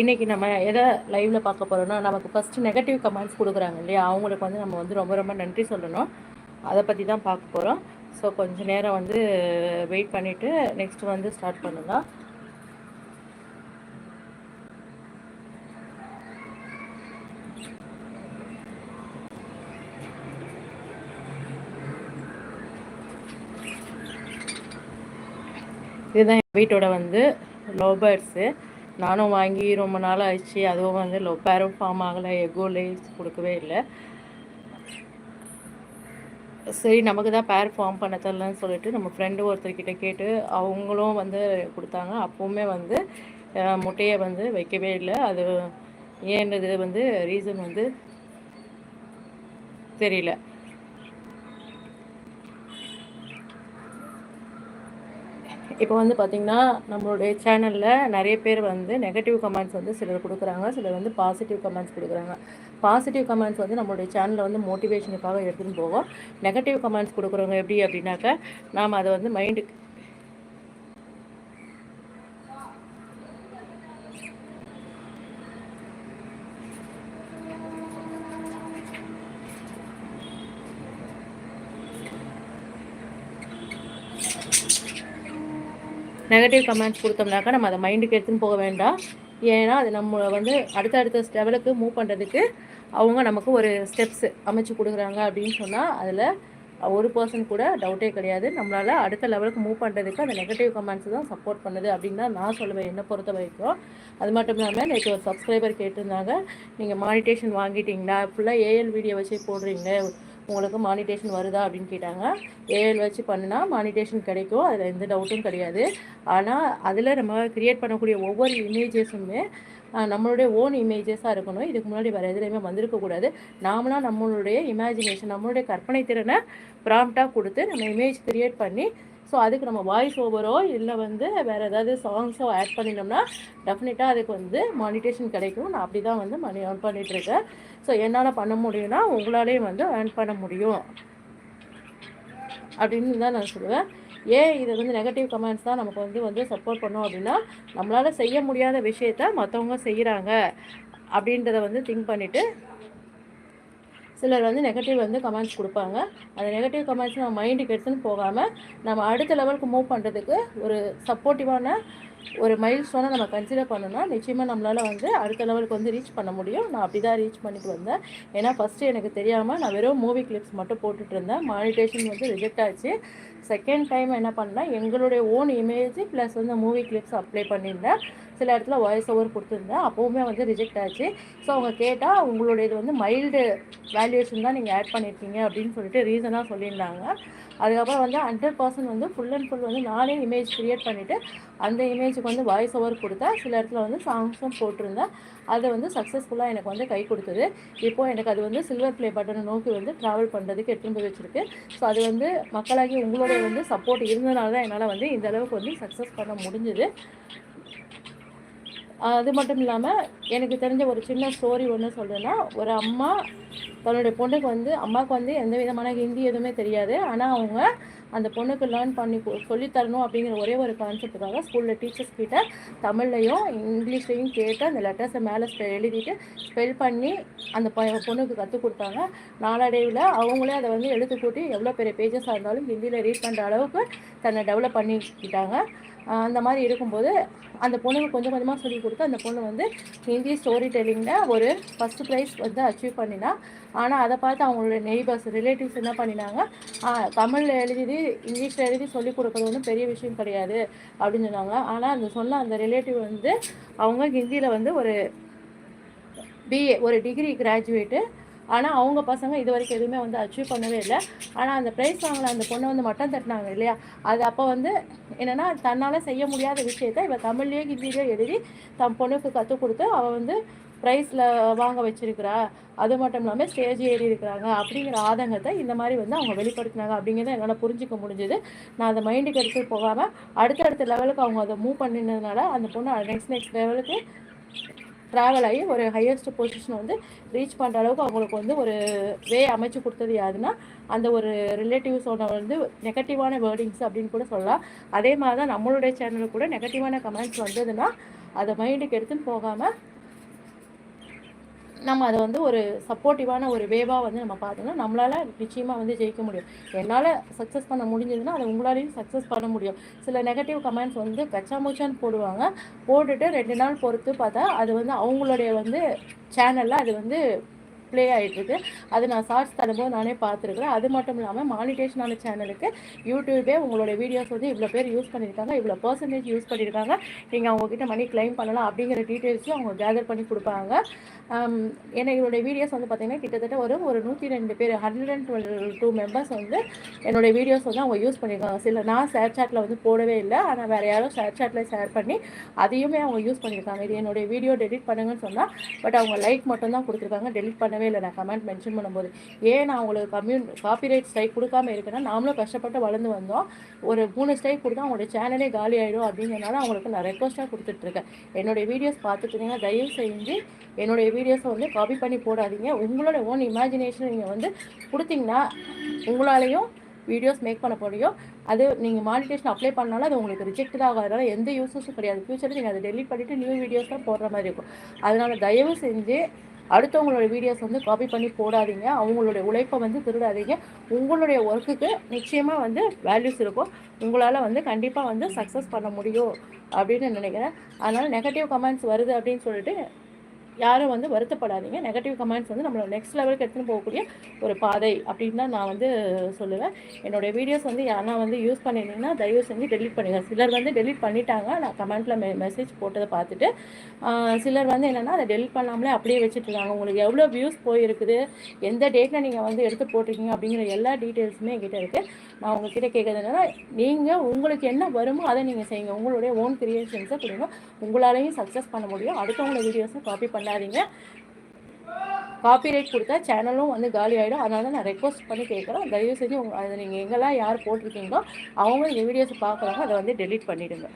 இன்றைக்கி நம்ம எதை லைவில் பார்க்க போகிறோன்னா நமக்கு ஃபஸ்ட்டு நெகட்டிவ் கமெண்ட்ஸ் கொடுக்குறாங்க இல்லையா? அவங்களுக்கு வந்து நம்ம வந்து ரொம்ப ரொம்ப நன்றி சொல்லணும். அதை பற்றி தான் பார்க்க போகிறோம் ஸோ கொஞ்ச நேரம் வந்து வெயிட் பண்ணிவிட்டு நெக்ஸ்ட் வந்து ஸ்டார்ட் பண்ணுங்க. இதுதான் என் வீட்டோட வந்து லோபர்ட்ஸு நானும் வாங்கி ரொம்ப நாள் ஆயிடுச்சு. அதுவும் வந்து லொப்பேரும் பேரும் ஃபார்ம் ஆகலை. எக்கோ லேஸ் கொடுக்கவே இல்லை. சரி நமக்கு தான் பேர் ஃபார்ம் பண்ண தரலன்னு சொல்லிட்டு நம்ம ஃப்ரெண்டு ஒருத்தர்கிட்ட கேட்டு அவங்களும் வந்து கொடுத்தாங்க. அப்போவுமே வந்து முட்டையை வந்து வைக்கவே இல்லை. அது ஏன்றது வந்து ரீசன் வந்து தெரியல. இப்போ வந்து பார்த்திங்கன்னா நம்மளுடைய சேனலில் நிறைய பேர் வந்து நெகட்டிவ் கமெண்ட்ஸ் வந்து சிலர் கொடுக்குறாங்க. சிலர் வந்து பாசிட்டிவ் கமெண்ட்ஸ் கொடுக்குறாங்க. பாசிட்டிவ் கமெண்ட்ஸ் வந்து நம்மளுடைய சேனலில் வந்து மோட்டிவேஷனுக்காக எடுத்துன்னு போவோம். நெகட்டிவ் கமெண்ட்ஸ் கொடுக்குறவங்க எப்படி அப்படின்னாக்கா நாம் அதை வந்து மைண்டுக்கு நெகட்டிவ் கமெண்ட்ஸ் கொடுத்தோம்னாக்கா நம்ம அதை மைண்டுக்கு எடுத்துன்னு போக வேண்டாம். ஏன்னா அது நம்ம வந்து அடுத்த அடுத்த லெவலுக்கு மூவ் பண்ணுறதுக்கு அவங்க நமக்கு ஒரு ஸ்டெப்ஸ் அமைச்சு கொடுக்குறாங்க அப்படின்னு சொன்னால் அதில் ஒரு பர்சன் கூட டவுட்டே கிடையாது. நம்மளால் அடுத்த லெவலுக்கு மூவ் பண்ணுறதுக்கு அந்த நெகட்டிவ் கமெண்ட்ஸ் தான் சப்போர்ட் பண்ணுது அப்படின்னு தான் நான் சொல்லுவேன் என்னை பொறுத்த வரைக்கும். அது மட்டும் இல்லாமல் நேற்று ஒரு சப்ஸ்கிரைபர் கேட்டிருந்தாங்க நீங்கள் மானிட்டேஷன் வாங்கிட்டீங்களா? ஃபுல்லாக ஏஎல் வீடியோ வச்சு போடுறீங்க உங்களுக்கு மானிட்டேஷன் வருதா அப்படின்னு கேட்டாங்க. ஏஎல் வச்சு பண்ணினா மானிட்டேஷன் கிடைக்கும். அதில் எந்த டவுட்டும் கிடையாது. ஆனால் அதில் நம்ம கிரியேட் பண்ணக்கூடிய ஒவ்வொரு இமேஜஸுமே நம்மளுடைய ஓன் இமேஜஸாக இருக்கணும். இதுக்கு முன்னாடி வேறு எதுலேயுமே வந்திருக்கக்கூடாது நாமளாக நம்மளுடைய இமேஜினேஷன் நம்மளுடைய கற்பனை திறனை ப்ராம்ப்டாக கொடுத்து நம்ம இமேஜ் கிரியேட் பண்ணி ஸோ அதுக்கு நம்ம வாய்ஸ் ஓவரோ இல்லை வந்து வேறு ஏதாவது சாங்ஸோ ஆட் பண்ணினோம்னா டெஃபினட்டாக அதுக்கு வந்து மானிட்டேஷன் கிடைக்கும். நான் அப்படி தான் வந்து மணி ஏர்ன் பண்ணிகிட்ருக்கேன் ஸோ என்னால் பண்ண முடியும்னா உங்களாலேயும் வந்து ஏர்ன் பண்ண முடியும். அப்படின்னு தான் நான் சொல்லுவேன். ஏன் இது வந்து நெகட்டிவ் கமெண்ட்ஸ் தான் நமக்கு வந்து வந்து சப்போர்ட் பண்ணோம் அப்படின்னா நம்மளால் செய்ய முடியாத விஷயத்த மற்றவங்க செய்கிறாங்க அப்படின்றத வந்து திங்க் பண்ணிவிட்டு சிலர் வந்து நெகட்டிவ் வந்து கமெண்ட்ஸ் கொடுப்பாங்க. அந்த நெகட்டிவ் கமெண்ட்ஸ் நம்ம மைண்டுக்கு எடுத்துன்னு போகாமல் நம்ம அடுத்த லெவலுக்கு மூவ் பண்ணுறதுக்கு ஒரு சப்போர்ட்டிவான ஒரு மைல் ஸ்டோனை நம்ம கன்சிடர் பண்ணோம்னா நிச்சயமாக நம்மளால் வந்து அடுத்த லெவலுக்கு வந்து ரீச் பண்ண முடியும். நான் அப்படி தான் ரீச் பண்ணிட்டு வந்தேன். ஏன்னா ஃபஸ்ட்டு எனக்கு தெரியாமல் நான் வெறும் மூவி கிளிப்ஸ் மட்டும் போட்டுட்டு இருந்தேன். மானிட்டேஷன் வந்து ரிஜெக்ட் ஆச்சு. செகண்ட் டைம் என்ன பண்ணேன் எங்களுடைய ஓன் இமேஜ் ப்ளஸ் வந்து மூவி கிளிப்ஸ் அப்ளை பண்ணியிருந்தேன். சில இடத்துல வாய்ஸ் ஓவர் கொடுத்துருந்தேன். அப்போவுமே வந்து ரிஜெக்ட் ஆச்சு. ஸோ அவங்க கேட்டால் உங்களுடைய இது வந்து மைல்டு வேல்யூஷன் தான் நீங்கள் ஆட் பண்ணியிருக்கீங்க அப்படின்னு சொல்லிட்டு ரீசனாக சொல்லியிருந்தாங்க. அதுக்கப்புறம் வந்து ஹண்ட்ரட் பர்சன்ட் வந்து ஃபுல் அண்ட் ஃபுல் வந்து நானே இமேஜ் க்ரியேட் பண்ணிவிட்டு அந்த இமேஜுக்கு வந்து வாய்ஸ் ஓவர் கொடுத்தா சில இடத்துல வந்து சாங்ஸும் போட்டிருந்தேன் அது வந்து சக்ஸஸ்ஃபுல்லாக எனக்கு வந்து கை கொடுத்தது. இப்போது எனக்கு அது வந்து சில்வர் ப்ளே பட்டனை நோக்கி வந்து ட்ராவல் பண்ணுறதுக்கு எடுத்துன்னு போய் வச்சுருக்கு. ஸோ அது வந்து மக்களாகி உங்களுடைய வந்து சப்போர்ட் இருந்தனால தான் என்னால் வந்து இந்த அளவுக்கு வந்து சக்ஸஸ் பண்ண முடிஞ்சுது. அது மட்டும் இல்லாமல் எனக்கு தெரிஞ்ச ஒரு சின்ன ஸ்டோரி ஒன்று சொல்கிறேன்னா ஒரு அம்மா தன்னுடைய பொண்ணுக்கு வந்து அம்மாவுக்கு வந்து எந்த விதமான ஹிந்தி எதுவுமே தெரியாது. ஆனால் அவங்க அந்த பொண்ணுக்கு லேர்ன் பண்ணி சொல்லித்தரணும் சொல்லித் தரணும் அப்படிங்கிற ஒரே ஒரு கான்செப்ட்டுக்காக ஸ்கூலில் டீச்சர்ஸ் கிட்ட தமிழ்லையும் இங்கிலீஷ்லையும் கேட்டு அந்த லெட்டர்ஸை மேலே எழுதிட்டு ஸ்பெல் பண்ணி அந்த ப பொண்ணுக்கு கற்றுக் கொடுத்தாங்க. நாளடைவில் அவங்களே அதை வந்து எழுத்து கூட்டி எவ்வளோ பெரிய பேஜஸாக இருந்தாலும் ஹிந்தியில் ரீட் பண்ணுற அளவுக்கு தன்னை டெவலப் பண்ணிக்கிட்டாங்க. அந்த மாதிரி இருக்கும்போது அந்த பொண்ணுக்கு கொஞ்சம் கொஞ்சமாக சொல்லி கொடுத்து அந்த பொண்ணு வந்து ஹிந்தி ஸ்டோரி டெல்லிங்கில் ஒரு ஃபஸ்ட்டு ப்ரைஸ் வந்து அச்சீவ் பண்ணினா. ஆனால் அதை பார்த்து அவங்களோட நெய்பர்ஸ் ரிலேட்டிவ்ஸ் என்ன பண்ணினாங்க? தமிழில் எழுதி இங்கிலீஷில் எழுதி சொல்லி கொடுக்குறது வந்து பெரிய விஷயம் கிடையாது அப்படின்னு சொன்னாங்க. ஆனால் அந்த சொன்ன அந்த ரிலேட்டிவ் வந்து அவங்க ஹிந்தியில் வந்து ஒரு பிஏ ஒரு டிகிரி கிராஜுவேட்டு ஆனால் அவங்க பசங்க இது வரைக்கும் எதுவுமே வந்து அச்சீவ் பண்ணவே இல்லை. ஆனால் அந்த ப்ரைஸ் வாங்கின அந்த பொண்ணை வந்து மட்டம் தட்டினாங்க இல்லையா? அது அப்போ வந்து என்னென்னா தன்னால் செய்ய முடியாத விஷயத்தை இப்போ தமிழ்லேயே ஹிந்திலேயோ எழுதி தன் பொண்ணுக்கு கற்றுக் கொடுத்து அவள் வந்து ப்ரைஸில் வாங்க வச்சிருக்கிறா. அது மட்டும் இல்லாமல் ஸ்டேஜ் ஏறி இருக்கிறாங்க அப்படிங்கிற ஆதங்கத்தை இந்த மாதிரி வந்து அவங்க வெளிப்படுத்தினாங்க அப்படிங்கிறத என்னால் புரிஞ்சிக்க முடிஞ்சுது. நான் அதை மைண்டுக்கு எடுத்துகிட்டு போகாமல் அடுத்தடுத்த லெவலுக்கு அவங்க அதை மூவ் பண்ணினதுனால அந்த பொண்ணு நெக்ஸ்ட் நெக்ஸ்ட் லெவலுக்கு ட்ராவல் ஆகி ஒரு ஹையஸ்ட் பொசிஷன் வந்து ரீச் பண்ணுற அளவுக்கு அவங்களுக்கு வந்து ஒரு வே அமைச்சு கொடுத்தது யாருன்னா அந்த ஒரு ரிலேட்டிவ்ஸோட வந்து நெகட்டிவான வேர்டிங்ஸ் அப்படின்னு கூட சொல்லலாம். அதே மாதிரி தான் நம்மளுடைய சேனலுக்கு கூட நெகட்டிவான கமெண்ட்ஸ் வந்ததுன்னா அதை மைண்டுக்கு எடுத்துன்னு போகாமல் நம்ம அதை வந்து ஒரு சப்போர்ட்டிவான ஒரு வேவாக வந்து நம்ம பார்த்தோம்னா நம்மளால் நிச்சயமாக வந்து ஜெயிக்க முடியும். என்னால் சக்ஸஸ் பண்ண முடிஞ்சதுன்னா அதை உங்களாலையும் சக்ஸஸ் பண்ண முடியும். சில நெகட்டிவ் கமெண்ட்ஸ் வந்து கச்சாமூச்சான்னு போடுவாங்க. போட்டுட்டு ரெண்டு நாள் பொறுத்து பார்த்தா அது வந்து அவங்களுடைய வந்து சேனலில் அது வந்து ப்ளே ஆகிட்டுருக்கு அது நான் ஷார்ட்ஸ் தரும்போது நானே பார்த்துருக்குறேன். அது மட்டும் இல்லாமல் மானிட்டேஷனான சேனலுக்கு யூடியூபே உங்களோட வீடியோஸ் வந்து இவ்வளோ பேர் யூஸ் பண்ணியிருக்காங்க இவ்வளோ பர்சன்டேஜ் யூஸ் பண்ணியிருக்காங்க. நீங்கள் அவங்கக்கிட்ட மணி கிளைம் பண்ணலாம் அப்படிங்கிற டீட்டெயில்ஸையும் அவங்க கேதர் பண்ணி கொடுப்பாங்க. என்னோட வீடியோஸ் வந்து பார்த்திங்கன்னா கிட்டத்தட்ட ஒரு ஒரு நூற்றி ரெண்டு பேர் hundred and twelve two members வந்து என்னுடைய வீடியோஸ் வந்து அவங்க யூஸ் பண்ணியிருக்காங்க. சில நான் ஷேர் சாட்டில் வந்து போடவே இல்லை. ஆனால் வேறு யாரும் ஷேர் சாட்டில் ஷேர் பண்ணி அதையுமே அவங்க யூஸ் பண்ணியிருக்காங்க. இது என்னுடைய வீடியோ டெலிட் பண்ணுங்கன்னு சொன்னால் பட் அவங்க லைக் மட்டும் தான் கொடுத்துருக்காங்க. டெலிட் பண்ணவே பண்ணவே இல்லை நான் கமெண்ட் மென்ஷன் பண்ணும்போது. ஏன் நான் உங்களுக்கு கம்யூன் காப்பிரைட் ஸ்ட்ரைக் கொடுக்காம இருக்கேன்னா நாமளும் கஷ்டப்பட்டு வளர்ந்து வந்தோம். ஒரு மூணு ஸ்ட்ரைக் கொடுத்தா அவங்களோட சேனலே காலி ஆகிடும் அப்படிங்கிறனால அவங்களுக்கு நான் ரெக்வஸ்ட்டாக கொடுத்துட்ருக்கேன் என்னுடைய வீடியோஸ் பார்த்துட்டீங்கன்னா தயவு செஞ்சு என்னுடைய வீடியோஸை வந்து காப்பி பண்ணி போடாதீங்க. உங்களோட ஓன் இமேஜினேஷன் நீங்கள் வந்து கொடுத்தீங்கன்னா உங்களாலேயும் வீடியோஸ் மேக் பண்ண முடியும். அது நீங்கள் மானிட்டேஷன் அப்ளை பண்ணாலும் அது உங்களுக்கு ரிஜெக்ட் ஆகாதனால எந்த யூஸஸும் கிடையாது. ஃபியூச்சரில் நீங்கள் அதை டெலிட் பண்ணிவிட்டு நியூ வீடியோஸ் தான் போடுற மாதிரி இருக்கும். அதனால் தயவு செஞ்சு அடுத்தவங்களோட வீடியோஸ் வந்து காப்பி பண்ணி போடாதீங்க. அவங்களுடைய உழைப்பை வந்து திருடாதீங்க. உங்களுடைய ஒர்க்குக்கு நிச்சயமாக வந்து வேல்யூஸ் இருக்கும். உங்களால் வந்து கண்டிப்பாக வந்து சக்ஸஸ் பண்ண முடியும் அப்படின்னு நினைக்கிறேன். அதனால் நெகட்டிவ் கமெண்ட்ஸ் வருது அப்படின்னு சொல்லிட்டு யாரும் வந்து வருத்தப்படாதீங்க. நெகட்டிவ் கமெண்ட்ஸ் வந்து நம்மளோட நெக்ஸ்ட் லெவலுக்கு எடுத்துன்னு போகக்கூடிய ஒரு பாதை அப்படின்னு தான் நான் வந்து சொல்லுவேன். என்னுடைய வீடியோஸ் வந்து யாரா வந்து யூஸ் பண்ணியிருந்தீங்கன்னா தயவு செஞ்சு டெலிட் பண்ணுங்கள் சிலர் வந்து டெலிட் பண்ணிட்டாங்க. நான் கமெண்ட்டில் மெ மெசேஜ் போட்டதை பார்த்துட்டு சிலர் வந்து என்னென்னா அதை டெலிட் பண்ணாமலே அப்படியே வச்சுட்ருக்காங்க உங்களுக்கு எவ்வளோ வியூஸ் போயிருக்குது? எந்த டேட்டில் நீங்கள் வந்து எடுத்து போட்டிருக்கீங்க? அப்படிங்கிற எல்லா டீட்டெயில்ஸுமே என்கிட்ட இருக்குது நான் உங்ககிட்ட கேட்குறது என்னென்னா நீங்கள் உங்களுக்கு என்ன வருமோ அதை நீங்கள் செய்யுங்க. உங்களுடைய ஓன் கிரியேஷன்ஸை கொடுங்க. உங்களாலையும் சக்ஸஸ் பண்ண முடியும். அடுத்தவங்களோட வீடியோஸை காப்பி பண்ண பண்ணாதீங்க. காப்பிரைட் கொடுத்தா சேனலும் வந்து காலி ஆகிடும் அதனால நான் ரெக்வஸ்ட் பண்ணி கேட்குறேன். தயவு செஞ்சு உங்கள் அதை நீங்கள் எங்கெல்லாம் யார் போட்டிருக்கீங்களோ அவங்க இந்த வீடியோஸை பார்க்குறாங்க அதை வந்து டெலிட் பண்ணிவிடுங்க